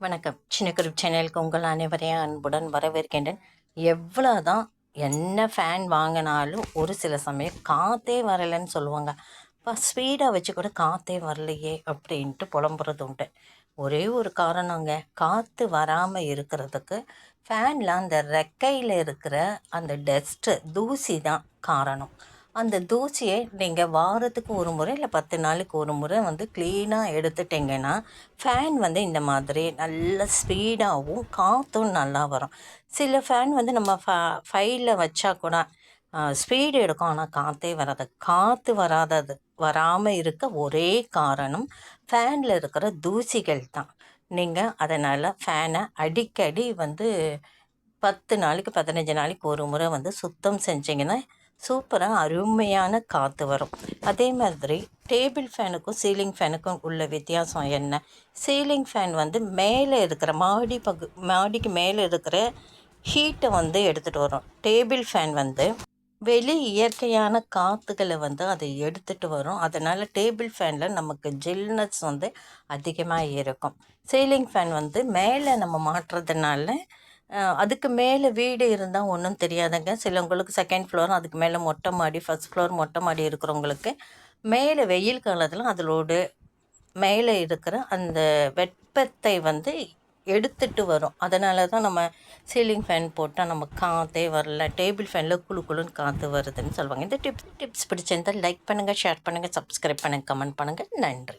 வணக்கம். சின்ன குரூப் சேனலுக்கு உங்கள் அனைவரையும் அன்புடன் வரவேற்கின்றேன். எவ்வளோ தான் என்ன ஃபேன் வாங்கினாலும் ஒரு சில சமயம் காற்றே வரலைன்னு சொல்லுவாங்க. இப்போ ஸ்பீடாக வச்சு கூட காற்றே வரலையே அப்படின்ட்டு புலம்புறது உண்டு. ஒரே ஒரு காரணங்க காற்று வராமல் இருக்கிறதுக்கு ஃபேனில் அந்த ரெக்கையில் இருக்கிற அந்த டஸ்ட்டு தூசி தான் காரணம். அந்த தூசியை நீங்கள் வாரத்துக்கு ஒரு முறை இல்லை பத்து நாளுக்கு ஒரு முறை வந்து க்ளீனாக எடுத்துட்டிங்கன்னா ஃபேன் வந்து இந்த மாதிரி நல்ல ஸ்பீடாகவும் காற்றும் நல்லா வரும். சில ஃபேன் வந்து நம்ம ஃப ஃபைலில் வச்சா கூட ஸ்பீடு எடுக்கும். ஆனால் காற்றே வராது. காற்று வராதது வராமல் இருக்க ஒரே காரணம் ஃபேனில் இருக்கிற தூசிகள் தான். நீங்கள் அதனால் ஃபேனை அடிக்கடி வந்து பத்து நாளைக்கு பதினஞ்சு நாளைக்கு ஒரு முறை வந்து சுத்தம் செஞ்சிங்கன்னா சூப்பராக அருமையான காற்று வரும். அதே மாதிரி டேபிள் ஃபேனுக்கும் சீலிங் ஃபேனுக்கும் உள்ள வித்தியாசம் என்ன? சீலிங் ஃபேன் வந்து மேலே இருக்கிற மாடி பகு மாடிக்கு மேலே இருக்கிற ஹீட்டை வந்து எடுத்துகிட்டு வரும். டேபிள் ஃபேன் வந்து வெளி இயற்கையான காற்றுகளை வந்து அதை எடுத்துகிட்டு வரும். அதனால் டேபிள் ஃபேனில் நமக்கு ஜில்னஸ் வந்து அதிகமாக இருக்கும். சீலிங் ஃபேன் வந்து மேலே நம்ம மாட்டுறதுனால அதுக்கு மேலே வீடு இருந்தால் ஒன்றும் தெரியாதுங்க. சிலவங்களுக்கு செகண்ட் ஃப்ளோர் அதுக்கு மேலே மொட்டை மாடி ஃபஸ்ட் ஃப்ளோர் மொட்டை மாடி இருக்கிறவங்களுக்கு மேலே வெயில் காலத்தில் அதிலோடு மேலே இருக்கிற அந்த வெப்பத்தை வந்து எடுத்துட்டு வரும். அதனால தான் நம்ம சீலிங் ஃபேன் போட்டால் நம்ம காற்றே வரல. டேபிள் ஃபேனில் குழு குழுன்னு காற்று வருதுன்னு சொல்லுவாங்க. இந்த டிப்ஸ் டிப்ஸ் பிடிச்சிருந்தால் லைக் பண்ணுங்கள் ஷேர் பண்ணுங்கள் சப்ஸ்கிரைப் பண்ணுங்கள் கமெண்ட் பண்ணுங்கள் நன்றி.